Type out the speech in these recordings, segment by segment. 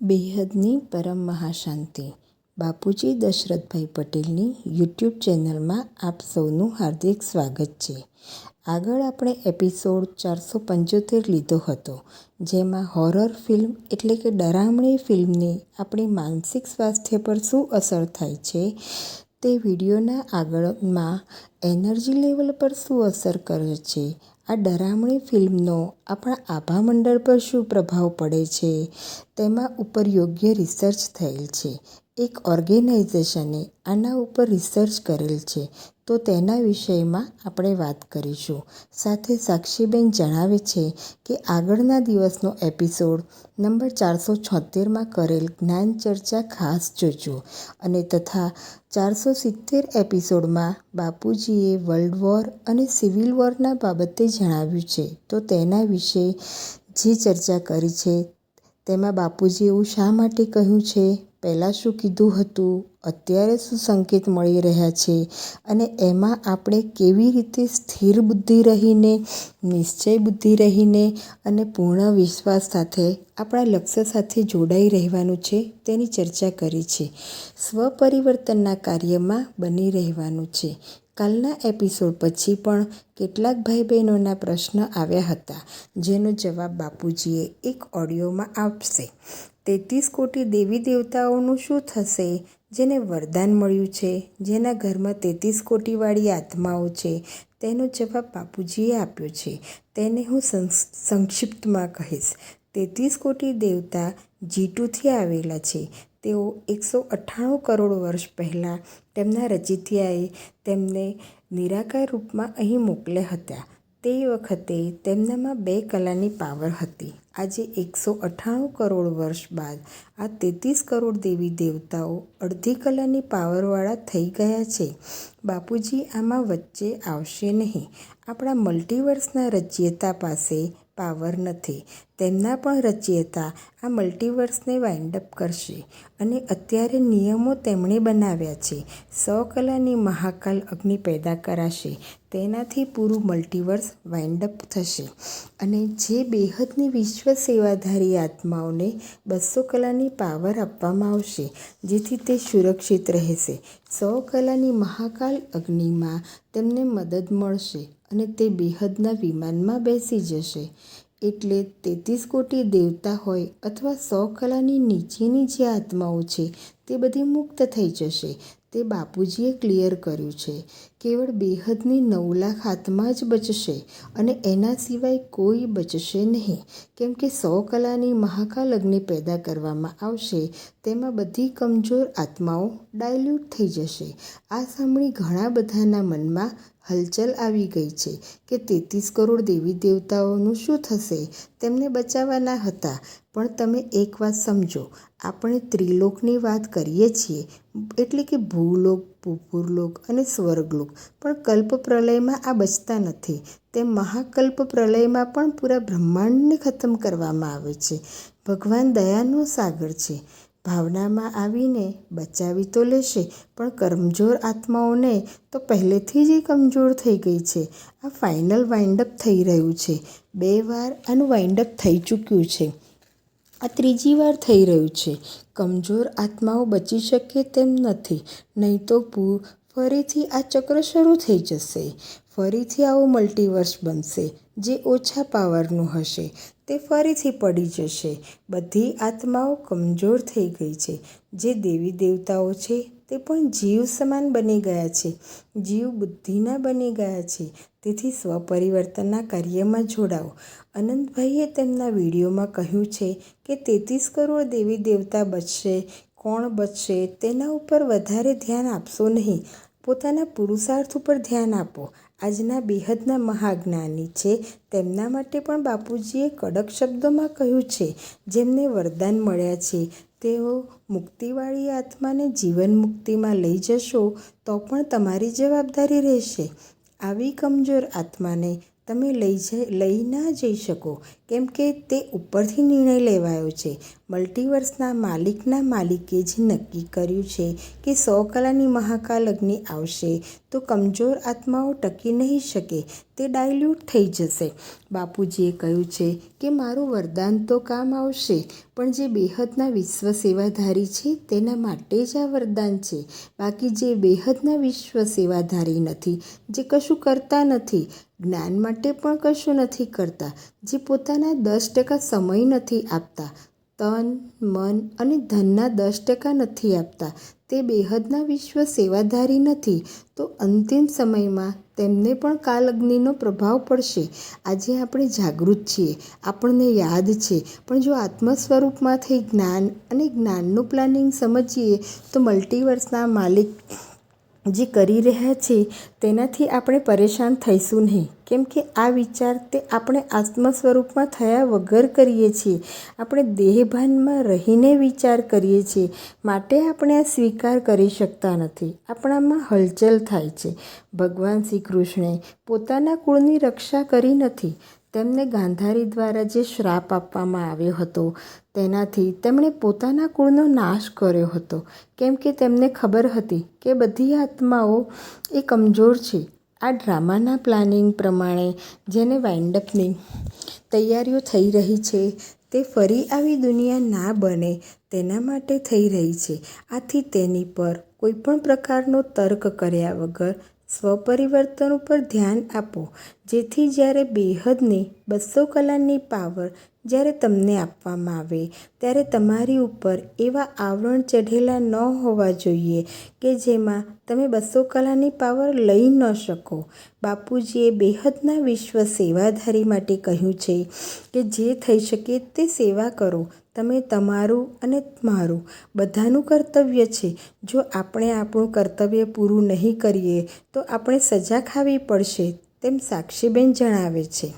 બેહદની પરમ મહાશાંતિ. બાપુજી દશરથભાઈ પટેલની યુટ્યુબ ચેનલમાં આપ સૌનું હાર્દિક સ્વાગત છે. આગળ આપણે એપિસોડ ચારસો પંચોતેર લીધો હતો, જેમાં હોરર ફિલ્મ એટલે કે ડરામણી ફિલ્મની આપણી માનસિક સ્વાસ્થ્ય પર શું અસર થાય છે તે વિડીયોના આગળમાં એનર્જી લેવલ પર શું અસર કરે છે આ ડરામણી ફિલ્મનો આપણા આભા મંડળ પર શું પ્રભાવ પડે છે, તેમાં ઉપર યોગ્ય રિસર્ચ થયેલ છે. એક ઓર્ગેનાઇઝેશને આના ઉપર રિસર્ચ કરેલ છે, તો તેના વિષયમાં આપણે વાત કરીશું. સાથે સાક્ષીબેન જણાવે છે કે આગળના દિવસનો એપિસોડ નંબર ચારસો છોતેરમાં કરેલ જ્ઞાન ચર્ચા ખાસ જોજો અને તથા ચારસો સિત્તેર એપિસોડમાં બાપુજીએ વર્લ્ડ વોર અને સિવિલ વોરના બાબતે જણાવ્યું છે. તો તેના વિશે જે ચર્ચા કરી છે, તેમાં બાપુજી એવું શા માટે કહ્યું છે? પહેલાં શું કીધું હતું? અત્યારે શું સંકેત મળી રહ્યા છે? અને એમાં આપણે કેવી રીતે સ્થિર બુદ્ધિ રહીને, નિશ્ચય બુદ્ધિ રહીને અને પૂર્ણ વિશ્વાસ સાથે આપણા લક્ષ્ય સાથે જોડાઈ રહેવાનું છે તેની ચર્ચા કરી છે. સ્વપરિવર્તનના કાર્યમાં બની રહેવાનું છે. કાલના એપિસોડ પછી પણ કેટલાક ભાઈ બહેનોના પ્રશ્ન આવ્યા હતા, જેનો જવાબ બાપુજીએ એક ઓડિયોમાં આપશે. તેત્રીસ કોટી દેવી દેવતાઓનું શું થશે? જેને વરદાન મળ્યું છે, જેના ઘરમાં તેત્રીસ કોટીવાળી આત્માઓ છે, તેનો જવાબ બાપુજીએ આપ્યો છે. તેને હું સંક્ષિપ્તમાં કહીશ. તેત્રીસ કોટી દેવતા જીટુથી આવેલા છે. તેઓ એકસો અઠ્ઠાણું કરોડ વર્ષ પહેલાં તેમના રચિતિયાએ તેમને નિરાકાર રૂપમાં અહીં મોકલ્યા હતા. તે વખતે તેમનામાં બે કલાની પાવર હતી. આજે એકસો અઠ્ઠાણું કરોડ વર્ષ બાદ આ તેત્રીસ કરોડ દેવી દેવતાઓ અડધી કલાની પાવરવાળા થઈ ગયા છે. બાપુજી આમાં વચ્ચે આવશે નહીં. આપણા મલ્ટીવર્સના રચયિતા પાસે પાવર નથી. તેમના પણ રચયિતા આ મલ્ટીવર્સને વાઇન્ડઅપ કરશે અને અત્યારે નિયમો તેમણે બનાવ્યા છે. સો કલાની મહાકાલ અગ્નિ પેદા કરાશે. તેનાથી પૂરું મલ્ટીવર્સ વાઇન્ડઅપ થશે. અને જે બેહદની વિશ્વ સેવાધારી આત્માઓને બસો કલાની પાવર આપવામાં આવશે, જેથી તે સુરક્ષિત રહેશે. સો કલાની મહાકાલ અગ્નિમાં તેમને મદદ મળશે અને તે બેહદના વિમાનમાં બેસી જશે. એટલે તેત્રીસ કોટી દેવતા હોય અથવા સો કલાની નીચેની જે આત્માઓ છે, તે બધી મુક્ત થઈ જશે. તે બાપુજીએ ક્લિયર કર્યું છે. કેવળ બેહદની નવ લાખ આત્મા જ બચશે અને એના સિવાય કોઈ બચશે નહીં. કેમ કે સો કલાની મહાકાલ અગ્નિ પેદા કરવામાં આવશે, તેમાં બધી કમજોર આત્માઓ ડાયલ્યુટ થઈ જશે. આ સાંભળી ઘણા બધાના મનમાં હલચલ આવી ગઈ છે કે તેત્રીસ કરોડ દેવી દેવતાઓનું શું થશે? તેમને બચાવવાના હતા. પણ તમે એક વાત સમજો, આપણે ત્રિલોકની વાત કરીએ છીએ, એટલે કે ભૂલોક, ભૂપુરલોક અને સ્વર્ગલોક. પણ કલ્પ પ્રલયમાં આ બચતા નથી. તેમ મહાકલ્પ પ્રલયમાં પણ પૂરા બ્રહ્માંડને ખતમ કરવામાં આવે છે. ભગવાન દયાનો સાગર છે. ભાવનામાં આવીને બચાવી તો લેશે, પણ કમજોર આત્માઓને તો પહેલેથી જ એ કમજોર થઈ ગઈ છે. આ ફાઇનલ વાઇન્ડઅપ થઈ રહ્યું છે. બે વાર આનું વાઇન્ડઅપ થઈ ચૂક્યું છે. આ ત્રીજી વાર થઈ રહ્યું છે. કમજોર આત્માઓ બચી શકે તેમ નથી. નહીં તો ફરીથી આ ચક્ર શરૂ થઈ જશે. ફરીથી આવો મલ્ટીવર્સ બનશે, જે ઓછા પાવરનું હશે. તે ફરીથી પડી જશે. બધી આત્માઓ કમજોર થઈ ગઈ છે. જે દેવી દેવતાઓ છે, તે પણ જીવ સમાન બની ગયા છે. જીવ બુદ્ધિના બની ગયા છે. તેથી સ્વપરિવર્તનના કાર્યમાં જોડાઓ. અનંતભાઈએ તેમના વિડીયોમાં કહ્યું છે કે તેત્રીસ કરોડ દેવી દેવતા બચશે. કોણ બચશે, તેના ઉપર વધારે ધ્યાન આપશો નહીં. પોતાના પુરુષાર્થ ઉપર ધ્યાન આપો. આજના બેહદના મહાજ્ઞાની છે. તેમના માટે પણ બાપુજીએ કડક શબ્દોમાં કહ્યું છે, જેમને વરદાન મળ્યા છે, તેઓ મુક્તિવાળી આત્માને જીવન મુક્તિમાં લઈ જશો, તો પણ તમારી જવાબદારી રહેશે. આવી કમજોર આત્માને તમે લઈ જઈ લઈ ના જઈ શકો. કેમ કે તે ઉપરથી નિર્ણય લેવાયો છે. મલ્ટીવર્સના માલિકના માલિકે જે નક્કી કર્યું છે કે સો કલાની મહાકાલ અગ્નિ આવશે. તો કમજોર આત્માઓ ટકી નહીં શકે, તે ડાયલ્યુટ થઈ જશે. બાપુજીએ કહ્યું છે કે મારું વરદાન તો કામ આવશે, પણ જે બેહદના વિશ્વ સેવાધારી છે તેના માટે જ આ વરદાન છે. બાકી જે બેહદના વિશ્વ સેવાધારી નથી, જે કશું કરતા નથી, જ્ઞાન માટે પણ કશું નથી કરતા, જે પોતાના દસ ટકા સમય નથી આપતા તન, મન અને ધનના દસ ટકા નથી આપતા. તે બેહદના વિશ્વ સેવાધારી નથી. તો અંતિમ સમયમાં તેમને પણ કાલ અગ્નિનો પ્રભાવ પડશે. આજે આપણે જાગૃત છીએ. આપણને યાદ છે. પણ જો આત્મ સ્વરૂપમાંથી જ્ઞાન અને જ્ઞાનનું પ્લાનિંગ સમજીએ તો મલ્ટીવર્સના માલિક જે કરી રહ્યા છે, તેનાથી આપણે પરેશાન થઈશું નહીં. કેમ કે આ વિચાર તે આપણે આત્મ સ્વરૂપમાં થયા વગર કરીએ છીએ. આપણે દેહભાનમાં રહીને વિચાર કરીએ છીએ. માટે આપણે આ સ્વીકાર કરી શકતા નથી. આપણામાં હલચલ થાય છે. ભગવાન શ્રી કૃષ્ણે પોતાના કુળની રક્ષા કરી નથી. તેમને ગાંધારી દ્વારા જે શ્રાપ આપવામાં આવ્યો હતો તેનાથી તેમણે પોતાના કુળનો નાશ કર્યો હતો. કેમ કે તેમને ખબર હતી કે બધી આત્માઓ એ કમજોર છે. આ ડ્રામાના પ્લાનિંગ પ્રમાણે જેને વાઇન્ડઅપની તૈયારીઓ થઈ રહી છે, તે ફરી આવી દુનિયા ના બને તેના માટે થઈ રહી છે. આથી તેની પર કોઈપણ પ્રકારનો તર્ક કર્યા વગર સ્વપરિવર્તન ઉપર ધ્યાન આપો. જેથી જ્યારે બેહદની બસો કલાની પાવર જ્યારે તમને આપવામાં આવે, ત્યારે તમારી ઉપર એવા આવરણ ચઢેલા ન હોવા જોઈએ કે જેમાં તમે બસો કલાની પાવર લઈ ન શકો. બાપુજીએ બેહદના વિશ્વ સેવાધારી માટે કહ્યું છે કે જે થઈ શકે તે સેવા કરો. તમે તમારું અને મારું બધાનું કર્તવ્ય છે. જો આપણે આપણું કર્તવ્ય પૂરું નહીં કરીએ, તો આપણે સજા ખાવી પડશે, તેમ સાક્ષીબેન જણાવે છે.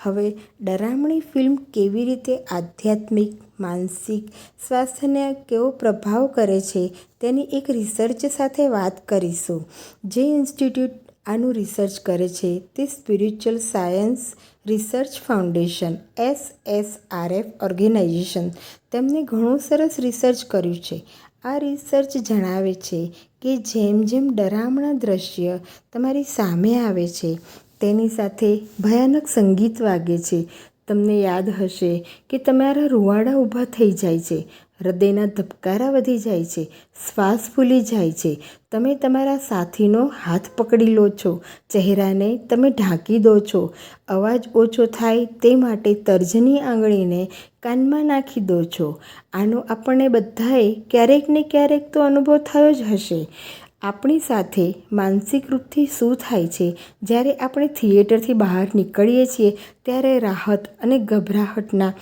હવે, ડરામણી ફિલ્મ કેવી રીતે આધ્યાત્મિક, માનસિક સ્વાસ્થ્યને કેવો પ્રભાવ કરે છે, તેની એક રિસર્ચ સાથે વાત કરીશું. જે ઇન્સ્ટિટ્યૂટ આનું રિસર્ચ કરે છે તે spiritual science research foundation, S S R F organization. તેમણે ઘણું સરસ રિસર્ચ કર્યું છે. આ રિસર્ચ જણાવે છે કે જેમ જેમ ડરામણા દ્રશ્ય તમારી સામે આવે છે, તેની સાથે ભયાનક સંગીત વાગે છે. તમને યાદ હશે કે તમારા રૂવાડા ઊભા થઈ જાય છે. હૃદયના ધબકારા વધી જાય છે, શ્વાસ ફૂલી જાય છે. તમે તમારા સાથીનો હાથ પકડી લો છો, ચહેરાને તમે ઢાંકી દો છો. અવાજ ઓછો થાય તે માટે તર્જની આંગળીને કાનમાં નાખી દો છો. આનો આપણને બધાએ ક્યારેક ને ક્યારેક તો અનુભવ થયો જ હશે. આપણી સાથે માનસિક રૂપથી શું થાય છે? જ્યારે આપણે થિયેટરથી બહાર નીકળીએ છીએ, ત્યારે રાહત અને ગભરાહટના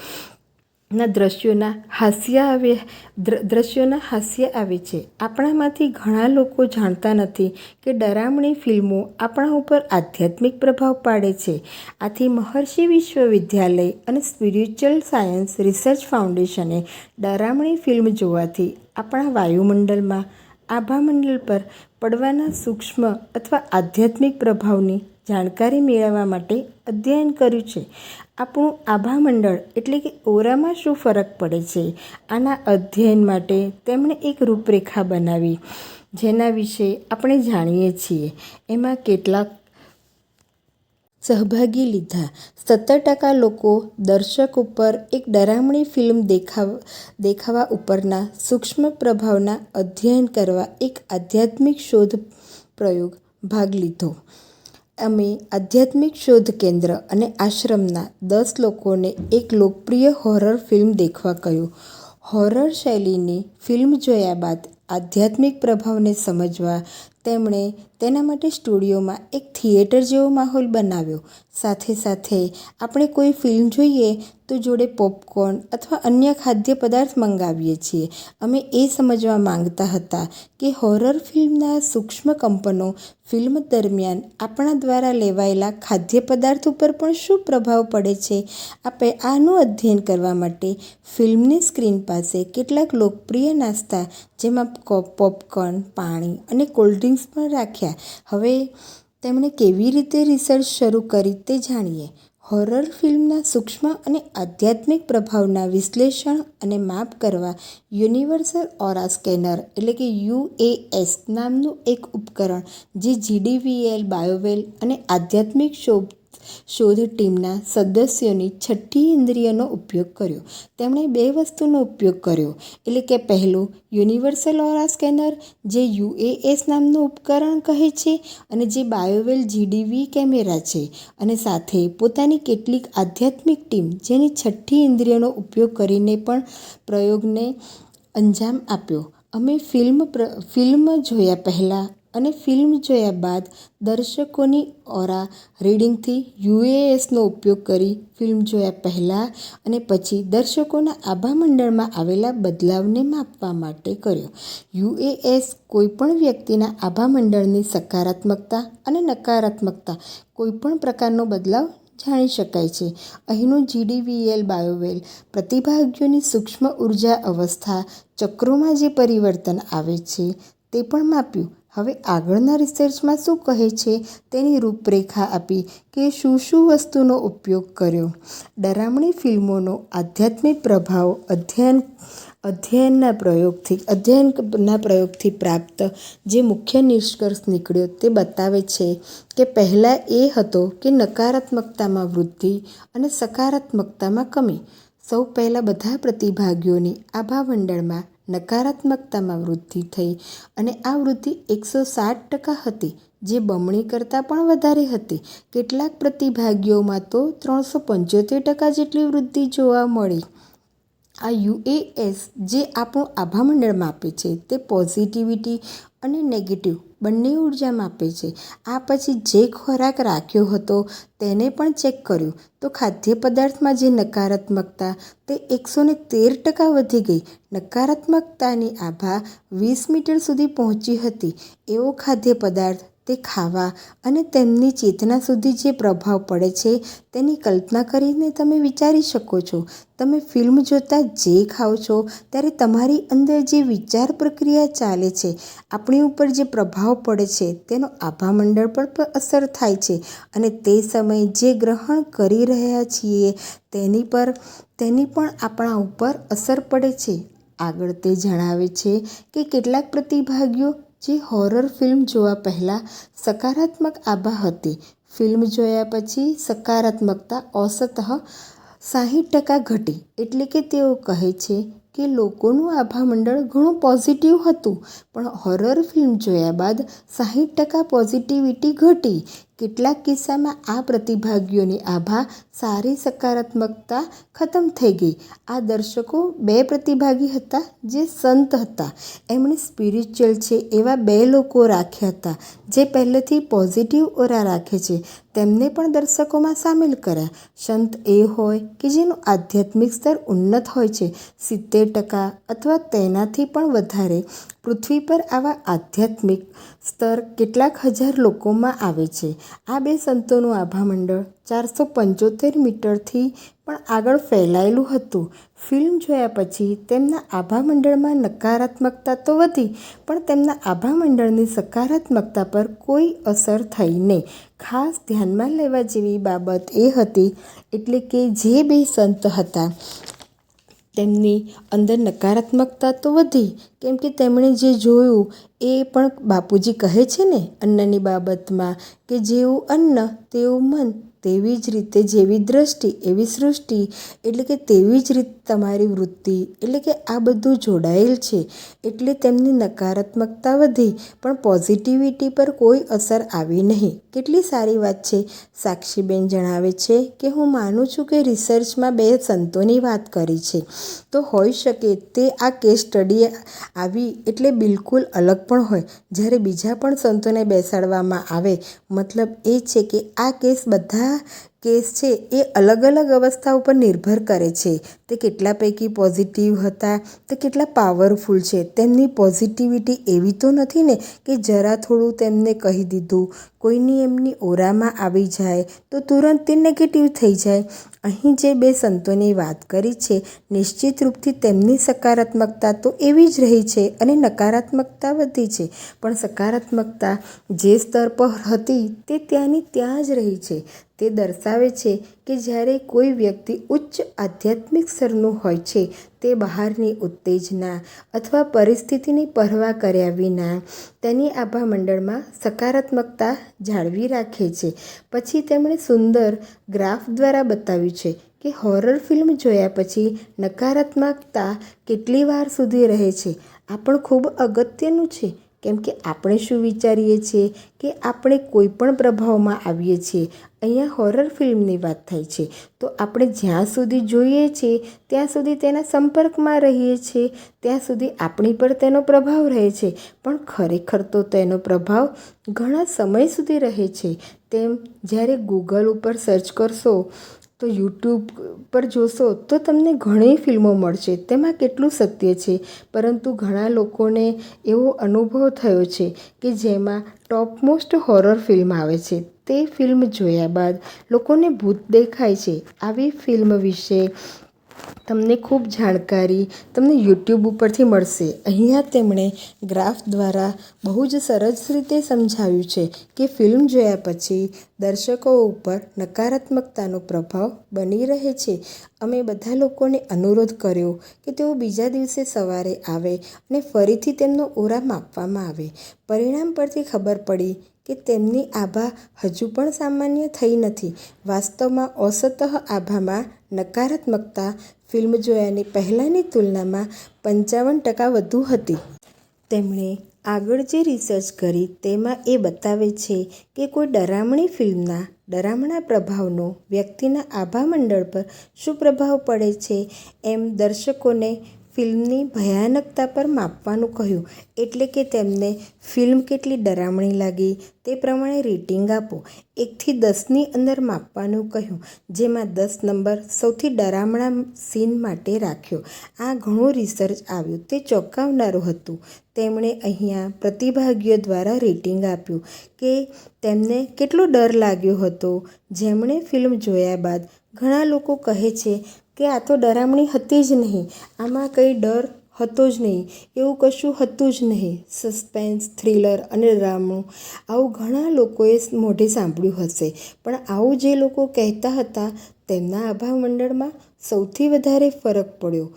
ના દ્રશ્યોના હાસ્ય આવે દ્રશ્યોના હાસ્ય આવે છે. આપણામાંથી ઘણા લોકો જાણતા નથી કે ડરામણી ફિલ્મો આપણા ઉપર આધ્યાત્મિક પ્રભાવ પાડે છે. આથી મહર્ષિ વિશ્વવિદ્યાલય અને સ્પિરિચ્યુઅલ સાયન્સ રિસર્ચ ફાઉન્ડેશને ડરામણી ફિલ્મ જોવાથી આપણા વાયુમંડળમાં આભામંડળ પર પડવાના સૂક્ષ્મ અથવા આધ્યાત્મિક પ્રભાવની જાણકારી મેળવવા માટે અધ્યયન કર્યું છે. આપણું આભામંડળ એટલે કે ઓરામાં શું ફરક પડે છે? આના અધ્યયન માટે તેમણે એક રૂપરેખા બનાવી, જેના વિશે આપણે જાણીએ છીએ. એમાં કેટલાક સહભાગી લીધા. સત્તર ટકા લોકો દર્શક ઉપર એક ડરામણી ફિલ્મ દેખાવ, દેખાવા ઉપરના સૂક્ષ્મ પ્રભાવના અધ્યયન કરવા એક આધ્યાત્મિક શોધ પ્રયોગ ભાગ લીધો. અમે આધ્યાત્મિક શોધ કેન્દ્ર અને આશ્રમના દસ લોકોને એક લોકપ્રિય હોરર ફિલ્મ દેખવા કહ્યું. હોરર શૈલીની ફિલ્મ જોયા બાદ આધ્યાત્મિક પ્રભાવને સમજવા તેમણે તેના માટે સ્ટુડિયોમાં એક થિયેટર જેવો માહોલ બનાવ્યો. સાથે સાથે આપણે કોઈ ફિલ્મ જોઈએ તો જોડે પોપકોર્ન અથવા અન્ય ખાદ્ય પદાર્થ મંગાવીએ છીએ. અમે એ સમજવા માંગતા હતા કે હોરર ફિલ્મના સૂક્ષ્મ કંપનો ફિલ્મ દરમિયાન આપણા દ્વારા લેવાયેલા ખાદ્ય પદાર્થ ઉપર પણ શું પ્રભાવ પડે છે? આપણે આનું અધ્યયન કરવા માટે ફિલ્મની સ્ક્રીન પાસે કેટલાક લોકપ્રિય નાસ્તા જેમાં પોપકોર્ન, પાણી અને કોલ્ડ્રિંક્સ પણ રાખ્યા હવે તેમણે કેવી રીતે રિસર્ચ શરૂ કરી તે જાણીએ. હોરર ફિલ્મના સૂક્ષ્મ અને આધ્યાત્મિક પ્રભાવના વિશ્લેષણ અને માપ કરવા યુનિવર્સલ ઓરા સ્કેનર એટલે કે યુએએસ નામનું એક ઉપકરણ, જે જીડીવીએલ બાયોવેલ અને આધ્યાત્મિક શોધ શોધ ટીમના સદસ્યોની છઠ્ઠી ઇન્દ્રિયનો ઉપયોગ કર્યો. તેમણે બે વસ્તુનો ઉપયોગ કર્યો. એટલે કે પહેલું, યુનિવર્સલ ઓરા સ્કેનર, જે યુએએસ નામનું ઉપકરણ કહે છે અને જે બાયોવેલ જીડીવી કેમેરા છે. અને સાથે પોતાની કેટલીક આધ્યાત્મિક ટીમ, જેની છઠ્ઠી ઇન્દ્રિયનો ઉપયોગ કરીને પણ પ્રયોગને અંજામ આપ્યો. અમે ફિલ્મ ફિલ્મ જોયા પહેલાં અને ફિલ્મ જોયા બાદ દર્શકોની ઓરા રીડિંગથી યુએએસનો ઉપયોગ કરી ફિલ્મ જોયા પહેલાં અને પછી દર્શકોના આભામંડળમાં આવેલા બદલાવને માપવા માટે કર્યો. યુએએસ કોઈપણ વ્યક્તિના આભામંડળની સકારાત્મકતા અને નકારાત્મકતા કોઈપણ પ્રકારનો બદલાવ જાણી શકાય છે. અહીંનું જીડીવીએલ બાયોવેલ પ્રતિભાગીઓની સૂક્ષ્મ ઊર્જા અવસ્થા ચક્રોમાં જે પરિવર્તન આવે છે તે પણ માપ્યું. હવે આગળના રિસર્ચમાં શું કહે છે તેની રૂપરેખા આપી કે શું શું વસ્તુનો ઉપયોગ કર્યો. ડરામણી ફિલ્મોનો આધ્યાત્મિક પ્રભાવ અધ્યયન, અધ્યયનના પ્રયોગથી અધ્યયનના પ્રયોગથી પ્રાપ્ત જે મુખ્ય નિષ્કર્ષ નીકળ્યો તે બતાવે છે કે પહેલાં એ હતો કે નકારાત્મકતામાં વૃદ્ધિ અને સકારાત્મકતામાં કમી. સૌ પહેલાં બધા પ્રતિભાગીઓની આભામંડળમાં નકારાત્મકતામાં વૃદ્ધિ થઈ અને આ વૃદ્ધિ એકસો સાઠ ટકા હતી, જે બમણી કરતાં પણ વધારે હતી. કેટલાક પ્રતિભાગીઓમાં તો ત્રણસો પંચોતેર ટકા જેટલી વૃદ્ધિ જોવા મળી. આ યુએએસ જે આપણું આભામંડળ માપે છે, તે પોઝિટિવિટી અને નેગેટિવ બંને ઊર્જા માપે છે. આ પછી જે ખોરાક રાખ્યો હતો તેને પણ ચેક કર્યું. તો ખાદ્ય પદાર્થમાં જે નકારાત્મકતા, તે એકસો ને તેર ટકા વધી ગઈ. નકારાત્મકતાની આભા વીસ મીટર સુધી પહોંચી હતી. એવો ખાદ્ય પદાર્થ તે ખાવા અને તેમની ચેતના સુધી જે પ્રભાવ પડે છે, તેની કલ્પના કરીને તમે વિચારી શકો છો. તમે ફિલ્મ જોતાં જે ખાઓ છો, ત્યારે તમારી અંદર જે વિચાર પ્રક્રિયા ચાલે છે, આપણી ઉપર જે પ્રભાવ પડે છે, તેનો આભામંડળ પર પણ અસર થાય છે. અને તે સમયે જે ગ્રહણ કરી રહ્યા છીએ, તેની પર, તેની પણ આપણા ઉપર અસર પડે છે. આગળ તે જણાવે છે કે કેટલાક પ્રતિભાગીઓ જે હોરર ફિલ્મ જોવા પહેલાં સકારાત્મક આભા હતી. ફિલ્મ જોયા પછી સકારાત્મકતા ઓસતઃ સાહીઠ ટકા ઘટી. એટલે કે તેઓ કહે છે કે લોકોનું આભામંડળ ઘણું પોઝિટિવ હતું, પણ હોરર ફિલ્મ જોયા બાદ સાહીઠ ટકા પોઝિટિવિટી ઘટી. કેટલાક કિસ્સામાં આ પ્રતિભાગીઓની આભા સારી સકારાત્મકતા ખતમ થઈ ગઈ. આ દર્શકો બે પ્રતિભાગી હતા, જે સંત હતા. એમણે સ્પિરિચ્યુઅલ છે એવા બે લોકો રાખ્યા હતા, જે પહેલેથી પોઝિટિવ ઓરા રાખે છે. તેમને પણ દર્શકોમાં સામેલ કર્યા. સંત એ હોય કે જેનું આધ્યાત્મિક સ્તર ઉન્નત હોય છે, સિત્તેર ટકા અથવા તેનાથી પણ વધારે, પૃથ્વી પર આવા આધ્યાત્મિક સ્તર કેટલાક હજાર લોકોમાં આવે છે. આ બે સંતોનું આભામંડળ ચારસો પંચોતેર મીટરથી પણ આગળ ફેલાયેલું હતું. ફિલ્મ જોયા પછી તેમના આભામંડળમાં નકારાત્મકતા તો વધી, પણ તેમના આભામંડળની સકારાત્મકતા પર કોઈ અસર થઈ નહીં. ખાસ ધ્યાનમાં લેવા જેવી બાબત એ હતી, એટલે કે જે બે સંત હતા, તેમની અંદર નકારાત્મકતા તો વધી, કેમ કે તેમણે જે જોયું એ પણ બાપુજી કહે છે ને, અન્નની બાબતમાં, કે જેવું અન્ન, તેવું મન તેવી જ રીતે જેવી દ્રષ્ટિ, એવી સૃષ્ટિ, એટલે કે તેવી જ રીતે તમારી વૃત્તિ, એટલે કે આ બધું જોડાયેલ છે. એટલે તેમની નકારાત્મકતા વધી, પણ પોઝિટિવિટી પર કોઈ અસર આવી નહીં. કેટલી સારી વાત છે. સાક્ષીબેન જણાવે છે કે, હું માનું છું કે રિસર્ચમાં બે સંતોની વાત કરી છે. તો હોઈ શકે તે આ કેસ સ્ટડી આવી એટલે બિલકુલ અલગ પણ હોય. જ્યારે બીજા પણ સંતોને બેસાડવામાં આવે, મતલબ એ છે કે આ કેસ બધા કેસ છે એ અલગ અલગ અવસ્થા ઉપર નિર્ભર કરે છે. તે કેટલા પૈકી પોઝિટિવ હતા? તે કેટલા પાવરફુલ છે? તેમની પોઝિટિવિટી એવી તો નથી ને કે જરા થોડું તેમને કહી દીધું. કોઈની એમની ઓરામાં આવી જાય તો તુરંત તે નેગેટિવ થઈ જાય. અહીં જે બે સંતોની વાત કરી છે, નિશ્ચિત રૂપથી તેમની સકારાત્મકતા તો એવી જ રહી છે અને નકારાત્મકતા વધી છે. પણ સકારાત્મકતા જે સ્તર પર હતી તે ત્યાંની ત્યાં જ રહી છે. તે દર્શાવે છે કે જ્યારે કોઈ વ્યક્તિ ઉચ્ચ આધ્યાત્મિક સ્તરનું હોય છે, તે બહારની ઉત્તેજના અથવા પરિસ્થિતિની પરવા કર્યા વિના તેની આભા મંડળમાં સકારાત્મકતા જાળવી રાખે છે. પછી તેમણે સુંદર ગ્રાફ દ્વારા બતાવ્યું છે કે હોરર ફિલ્મ જોયા પછી નકારાત્મકતા કેટલી વાર સુધી રહે છે. આ પણ ખૂબ અગત્યનું છે કેમ કે આપણે શું વિચારીએ છીએ કે આપણે કોઈ પણ પ્રભાવમાં આવીએ છીએ. અહીંયા હોરર ફિલ્મની વાત થાય છે. તો આપણે જ્યાં સુધી જોઈએ છીએ, ત્યાં સુધી તેના સંપર્કમાં રહીએ છીએ, ત્યાં સુધી આપણી પર તેનો પ્રભાવ રહે છે. પણ ખરેખર તો તેનો પ્રભાવ ઘણા સમય સુધી રહે છે. તેમ જ્યારે ગૂગલ ઉપર સર્ચ કરશો તો યુટ્યુબ પર જોશો તો તમને ઘણી ફિલ્મો મળશે. તેમાં કેટલું સત્ય છે? પરંતુ ઘણા લોકોને એવો અનુભવ થયો છે કે જેમાં ટોપ મોસ્ટ હોરર ફિલ્મ આવે છે. તે ફિલ્મ જોયા બાદ લોકોને ભૂત દેખાય છે. આવી ફિલ્મ વિશે તમને ખૂબ જાણકારી તમને યુટ્યુબ ઉપરથી મળશે. અહીંયા તેમણે ગ્રાફ દ્વારા બહુ જ સરસ રીતે સમજાવ્યું છે કે ફિલ્મ જોયા પછી દર્શકો ઉપર નકારાત્મકતાનો પ્રભાવ બની રહે છે. અમે બધા લોકોને અનુરોધ કર્યો કે તેઓ બીજા દિવસે સવારે આવે અને ફરીથી તેમનો ઓરા માપવામાં આવે. પરિણામ પરથી ખબર પડી કે તેમની આભા હજુ પણ સામાન્ય થઈ નથી. વાસ્તવમાં ઓસતઃ આભામાં નકારાત્મકતા ફિલ્મ જોયાની પહેલાંની તુલનામાં પંચાવન ટકા વધુ હતી. તેમણે આગળ જે રિસર્ચ કરી તેમાં એ બતાવે છે કે કોઈ ડરામણી ફિલ્મના ડરામણા પ્રભાવનો વ્યક્તિના આભા મંડળ પર શું પ્રભાવ પડે છે એમ દર્શકોને ફિલ્મની ભયાનકતા પર માપવાનું કહ્યું, એટલે કે તેમને ફિલ્મ કેટલી ડરામણી લાગી તે પ્રમાણે રેટિંગ આપો. એકથી દસની અંદર માપવાનું કહ્યું, જેમાં દસ નંબર સૌથી ડરામણા સીન માટે રાખ્યો. આ ઘણું રિસર્ચ આવ્યું, તે ચોંકાવનારું હતું. તેમણે અહીંયા પ્રતિભાગીઓ દ્વારા રેટિંગ આપ્યું કે તેમને કેટલો ડર લાગ્યો હતો. જેમણે ફિલ્મ જોયા બાદ ઘણા લોકો કહે છે કે આ તો ડરામણી હતી જ નહીં. આમાં કંઈ ડર હતો જ નહીં. એવું કશું હતું જ નહીં. સસ્પેન્સ, થ્રિલર અને ડરામણું આવું ઘણા લોકોએ મોઢે સાંભળ્યું હશે. પણ આવું જે લોકો કહેતા હતા, તેમના આભામંડળમાં સૌથી વધારે ફરક પડ્યો.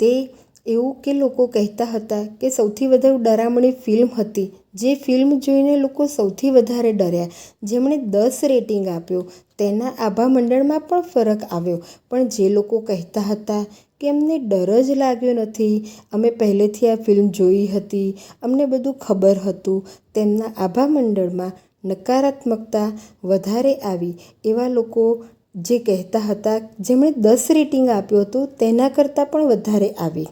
તે એવું કે લોકો કહેતા હતા કે સૌથી વધુ ડરામણી ફિલ્મ હતી. જે ફિલ્મ જોઈને લોકો સૌથી વધારે ડર્યા. જેમણે દસ રેટિંગ આપ્યો. તેના આભામંડળમાં પણ ફરક આવ્યો. પણ જે લોકો કહેતા હતા કે અમને ડર જ લાગ્યો નથી, અમે પહેલેથી આ ફિલ્મ જોઈ હતી, અમને બધું ખબર હતું, તેમના આભામંડળમાં નકારાત્મકતા વધારે આવી. એવા લોકો જે કહેતા હતા, જેમણે દસ રેટિંગ આપ્યું હતું, તેના કરતાં પણ વધારે આવી.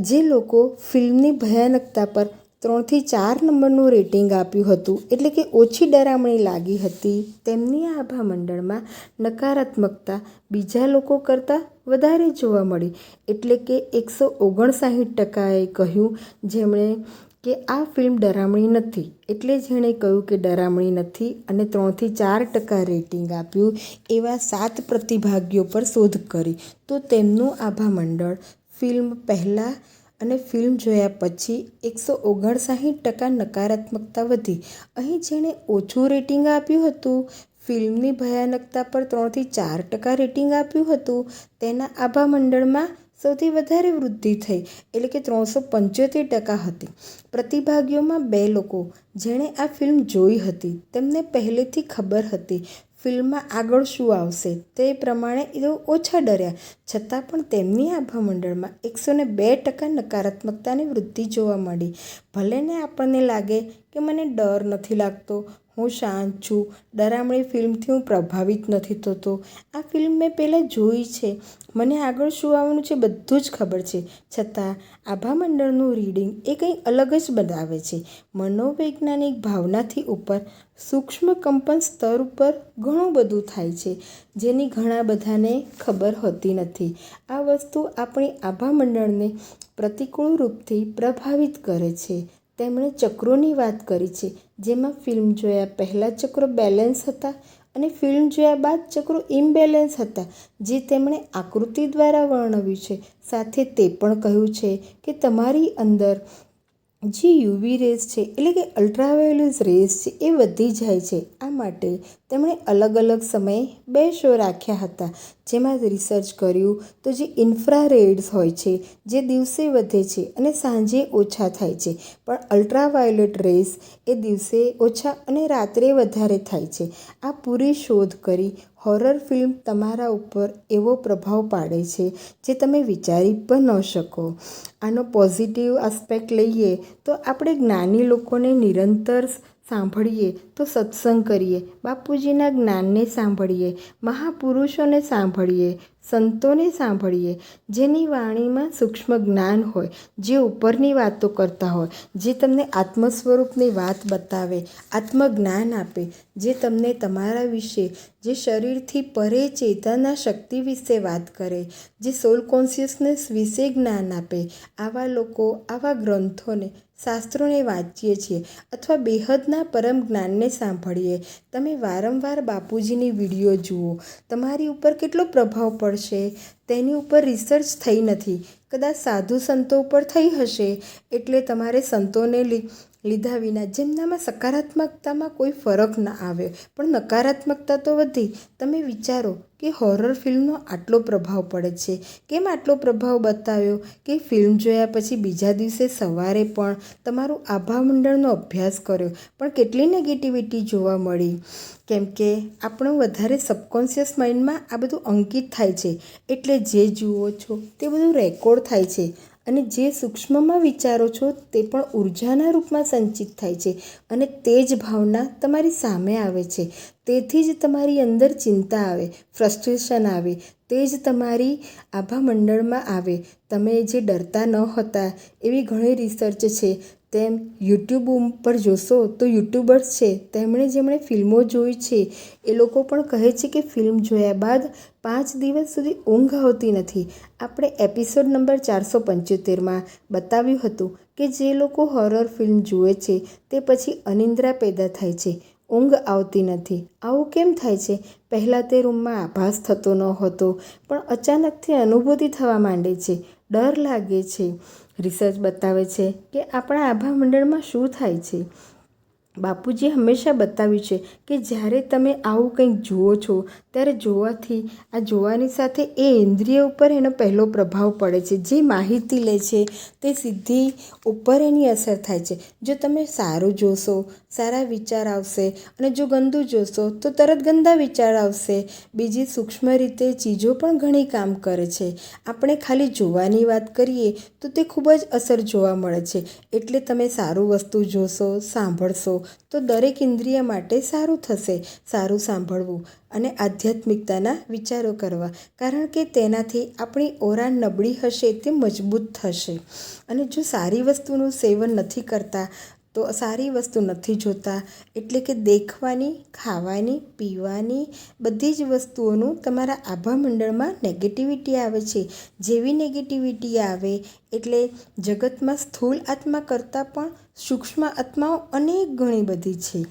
જે લોકો ફિલ્મની ભયાનકતા પર ત્રણથી ચાર નંબરનું રેટિંગ આપ્યું હતું. એટલે કે ઓછી ડરામણી લાગી હતી. તેમની આભા મંડળમાં નકારાત્મકતા બીજા લોકો કરતાં વધારે જોવા મળી. એટલે કે એકસો ઓગણસાઠ ટકાએ કહ્યું જેમણે કે આ ફિલ્મ ડરામણી નથી. એટલે જેણે કહ્યું કે ડરામણી નથી અને ત્રણથી ચાર ટકા રેટિંગ આપ્યું એવા સાત પ્રતિભાગીઓ પર શોધ કરી. તો તેમનું આભા મંડળ ફિલ્મ પહેલાં અને ફિલ્મ જોયા પછી એકસો ઓગણસાઠ ટકા નકારાત્મકતા વધી. અહીં જેણે ઓછું રેટિંગ આપ્યું હતું, ફિલ્મની ભયાનકતા પર ત્રણથી ચાર ટકા રેટિંગ આપ્યું હતું, તેના આભા મંડળમાં સૌથી વધારે વૃદ્ધિ થઈ, એટલે કે ત્રણસો પંચોતેર ટકા હતી. પ્રતિભાગીઓમાં બે લોકો, જેણે આ ફિલ્મ જોઈ હતી, તેમને પહેલેથી ખબર હતી. ફિલ્મમાં આગળ શું આવશે તે પ્રમાણે તેઓ ઓછા ડર્યા. છતાં પણ તેમની આભા મંડળમાં એકસો ને બે ટકા નકારાત્મકતાની વૃદ્ધિ જોવા મળી. ભલેને આપણને લાગે કે મને ડર નથી લાગતો હું શાંત છું. ડરામણી ફિલ્મથી હું પ્રભાવિત નથી થતો. આ ફિલ્મ મેં પહેલાં જોઈ છે. મને આગળ શું આવવાનું છે બધું જ ખબર છે. છતાં આભા મંડળનું રીડિંગ એ કંઈ અલગ જ બતાવે છે. મનોવૈજ્ઞાનિક ભાવનાથી ઉપર સૂક્ષ્મ કંપન સ્તર ઉપર ઘણું બધું થાય છે, જેની ઘણા બધાને ખબર હોતી નથી. આ વસ્તુ આપણી આભા મંડળને પ્રતિકૂળ રૂપથી પ્રભાવિત કરે છે. તેમણે ચક્રોની વાત કરી છે, જેમાં ફિલ્મ જોયા પહેલાં ચક્રો બેલેન્સ હતા અને ફિલ્મ જોયા બાદ ચક્રો ઇમ્બેલેન્સ હતા, જે તેમણે આકૃતિ દ્વારા વર્ણવ્યું છે. સાથે તે પણ કહ્યું છે કે તમારી અંદર જે યુવી રેસ છે, એટલે કે અલ્ટ્રાવાયોલેટ રેસ છે, એ વધી જાય છે. આ માટે તેમણે અલગ અલગ સમયે બે શો રાખ્યા હતા. જેમાં રિસર્ચ કર્યું તો જે ઇન્ફ્રારેડ્સ હોય છે, જે દિવસે વધે છે અને સાંજે ઓછા થાય છે. પણ અલ્ટ્રાવાયોલેટ રેસ એ દિવસે ઓછા અને રાત્રે વધારે થાય છે. આ પૂરી શોધ કરી હોરર ફિલ્મ તમારા ઉપર એવો પ્રભાવ પાડે છે જે તમે વિચારી પણ ન શકો. આનો પોઝિટિવ આસ્પેક્ટ લઈએ તો આપણે જ્ઞાની લોકોને નિરંતર સાંભળીએ તો સત્સંગ કરીએ. બાપુજીના જ્ઞાનને સાંભળીએ, મહાપુરુષોને સાંભળીએ, સંતોને સાંભળીએ, જેની વાણીમાં સૂક્ષ્મ જ્ઞાન હોય, જે ઉપરની વાતો કરતા હોય, જે તમને આત્મ સ્વરૂપની વાત બતાવે, આત્મજ્ઞાન આપે, જે તમને તમારા વિશે, જે શરીરથી પરે ચેતના શક્તિ વિશે વાત કરે, જે સોલ કોન્શિયસનેસ વિશે જ્ઞાન આપે, આવા લોકો, આવા ગ્રંથોને શાસ્ત્રોને વાંચીએ છીએ અથવા બેહદના પરમ જ્ઞાનને સાંભળીએ. તમે વારંવાર બાપુજીની વીડિયો જુઓ. તમારી ઉપર કેટલો પ્રભાવ પડશે? તેની ઉપર રિસર્ચ થઈ નથી. કદાચ સાધુ સંતો ઉપર થઈ હશે. એટલે તમારે સંતોને લીધા વિના જેમનામાં સકારાત્મકતામાં કોઈ ફરક ના આવ્યો પણ નકારાત્મકતા તો વધી. તમે વિચારો કે હોરર ફિલ્મનો આટલો પ્રભાવ પડે છે. કેમ આટલો પ્રભાવ બતાવ્યો? કે ફિલ્મ જોયા પછી બીજા દિવસે સવારે પણ તમારું આભામંડળનો અભ્યાસ કર્યો. પણ કેટલી નેગેટિવિટી જોવા મળી? કેમ કે આપણો વધારે સબકોન્શિયસ માઇન્ડમાં આ બધું અંકિત થાય છે. એટલે જે જુઓ છો તે બધું રેકોર્ડ થાય છે. અને જે સૂક્ષ્મમાં વિચારો છો તે પણ ઉર્જાના રૂપમાં સંચિત થાય છે અને તે જ ભાવના તમારી સામે આવે છે. તેથી જ તમારી અંદર ચિંતા આવે, ફ્રસ્ટ્રેશન આવે, તે જ તમારી આભા મંડળમાં આવે. તમે જે ડરતા ન હતા એવી ઘણી રિસર્ચ છે. તેમ યુટ્યુબ ઉપર જોશો તો યુટ્યુબર્સ છે. તેમણે જેમણે ફિલ્મો જોઈ છે, એ લોકો પણ કહે છે કે ફિલ્મ જોયા બાદ પાંચ દિવસ સુધી ઊંઘ આવતી નથી. આપણે એપિસોડ નંબર ચારસો પંચોતેરમાં બતાવ્યું હતું કે જે લોકો હોરર ફિલ્મ જુએ છે, તે પછી અનિંદ્રા પેદા થાય છે, ઊંઘ આવતી નથી. આવું કેમ થાય છે? પહેલાં તે રૂમમાં આભાસ થતો ન હતો પણ અચાનકથી અનુભૂતિ થવા માંડે છે. ડર લાગે છે. રિસર્ચ બતાવે છે કે આપણા આભા મંડળમાં શું થાય છે. બાપુજીએ હંમેશા બતાવ્યું છે કે જ્યારે તમે આવું કંઈક જુઓ છો, ત્યારે જોવાથી, આ જોવાની સાથે એ ઇન્દ્રિય ઉપર એનો પહેલો પ્રભાવ પડે છે. જે માહિતી લે છે, તે સીધી ઉપર એની અસર થાય છે. જો તમે સારું જોશો સારા વિચાર આવશે અને જો ગંદુ જોશો, તો તરત ગંદા વિચાર આવશે. બીજી સૂક્ષ્મ રીતે ચીજો પણ ઘણી કામ કરે છે. આપણે ખાલી જોવાની વાત કરીએ, તો તે ખૂબ જ અસર જોવા મળે છે. એટલે તમે સારું વસ્તુ જોશો, સાંભળશો, તો દરેક ઇન્દ્રિય માટે સારું થશે. સારું સાંભળવું અને આધ્યાત્મિકતાના વિચારો કરવા, કારણ કે તેનાથી આપણી ઓરા નબળી હશે તે મજબૂત થશે. અને જો સારી વસ્તુનું સેવન નથી કરતા તો સારી વસ્તુ નથી જોતા. એટલે કે દેખવાની, ખાવાની, પીવાની બધી જ વસ્તુઓનું તમારા આભા મંડળમાં નેગેટિવિટી આવે છે. જેવી નેગેટિવિટી આવે, એટલે જગતમાં સ્થૂળ આત્મા કરતાં પણ સૂક્ષ્મ આત્માઓ અનેક ઘણી બધી છે.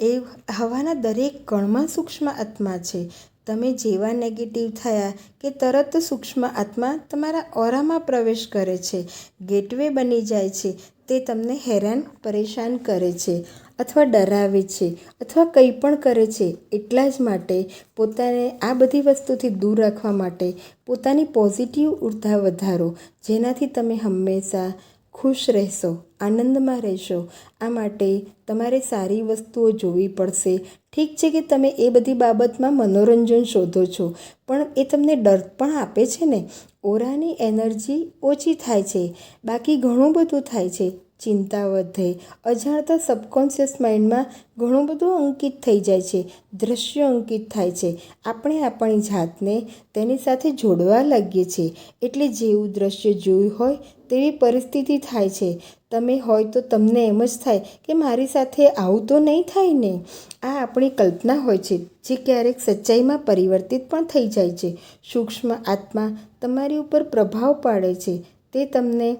એ હવાના દરેક કણમાં સૂક્ષ્મ આત્મા છે. તમે જેવા નેગેટિવ થયા કે તરત સૂક્ષ્મ આત્મા તમારા ઓરામાં પ્રવેશ કરે છે. ગેટવે બની જાય છે. તે તમને હેરાન, પરેશાન કરે છે અથવા ડરાવે છે અથવા કંઈ પણ કરે છે એટલા જ માટે પોતાને આ બધી વસ્તુથી દૂર રાખવા માટે પોતાની પોઝિટિવ ઊર્જા વધારો, જેનાથી તમે હંમેશા ખુશ રહેશો, આનંદમાં રહેશો. આ માટે તમારે સારી વસ્તુઓ જોવી પડશે ઠીક છે કે તમે એ બધી બાબતમાં મનોરંજન શોધો છો, પણ એ તમને ડર પણ આપે છે ને? ઓરાની એનર્જી ઓછી થાય છે, બાકી ઘણું બધું થાય છે. ચિંતા વધે અજાણતા સબકોન્શિયસ માઇન્ડમાં ઘણું બધું અંકિત થઈ જાય છે. દૃશ્યો અંકિત થાય છે. આપણે આપણી જાતને તેની સાથે જોડવા લાગીએ છીએ. એટલે જેવું દૃશ્ય જોયું હોય તેવી પરિસ્થિતિ થાય છે. તમે હોય તો તમને એમ જ થાય કે મારી સાથે આવું તો નહીં થાય ને. આ આપણી કલ્પના હોય છે, જે ક્યારેક સચ્ચાઈમાં પરિવર્તિત પણ થઈ જાય છે. સૂક્ષ્મ આત્મા તમારી ઉપર પ્રભાવ પાડે છે. તે તમને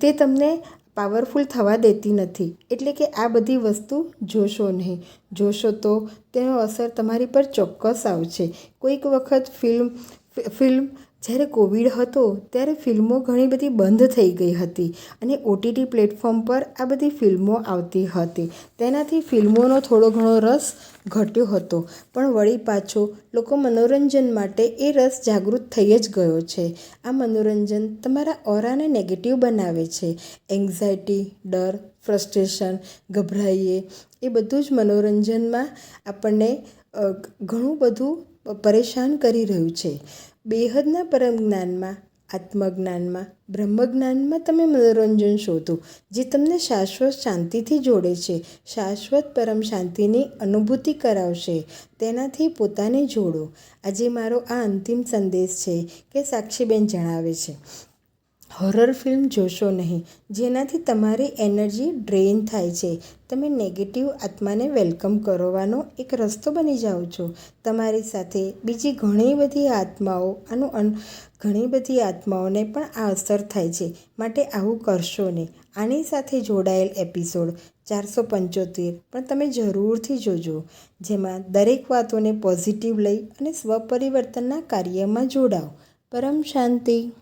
તે તમને પાવરફુલ થવા દેતી નથી. એટલે કે આ બધી વસ્તુ જોશો નહીં. જોશો તો તેનો અસર તમારી પર ચોક્કસ આવશે. કોઈક વખત ફિલ્મ ફિલ્મ જ્યારે કોવિડ હતો ત્યારે ફિલ્મો ઘણી બધી બંધ થઈ ગઈ હતી અને ઓટીટી પ્લેટફોર્મ પર આ બધી ફિલ્મો આવતી હતી. તેનાથી ફિલ્મોનો થોડો ઘણો રસ ઘટ્યો હતો. પણ વળી પાછો લોકો મનોરંજન માટે એ રસ જાગૃત થઈ જ ગયો છે. આ મનોરંજન તમારા ઓરાને નેગેટિવ બનાવે છે. એન્ઝાયટી ડર ફ્રસ્ટ્રેશન ગભરાઈએ, એ બધું જ મનોરંજનમાં આપણને ઘણું બધું પરેશાન કરી રહ્યું છે. બેહદના પરમ જ્ઞાનમાં, આત્મજ્ઞાનમાં, બ્રહ્મજ્ઞાનમાં તમે મનોરંજન શોધો, જે તમને શાશ્વત શાંતિથી જોડે છે, શાશ્વત પરમ શાંતિની અનુભૂતિ કરાવશે, તેનાથી પોતાને જોડો. આજે મારો આ અંતિમ સંદેશ છે કે સાક્ષીબેન જણાવે છે હોરર ફિલ્મ જોશો નહીં. જેનાથી તમારી એનર્જી ડ્રેઇન થાય છે. તમે નેગેટિવ આત્માને વેલકમ કરવાનો એક રસ્તો બની જાઓ છો. તમારી સાથે બીજી ઘણી બધી આત્માઓ આનું ઘણી બધી આત્માઓને પણ આ અસર થાય છે. માટે આવું કરશો નહીં. આની સાથે જોડાયેલ એપિસોડ ચારસો પંચોતેર પણ તમે જરૂરથી જોજો. જેમાં દરેક વાતોને પોઝિટિવ લઈ અને સ્વપરિવર્તનના કાર્યમાં જોડાઓ. પરમ શાંતિ.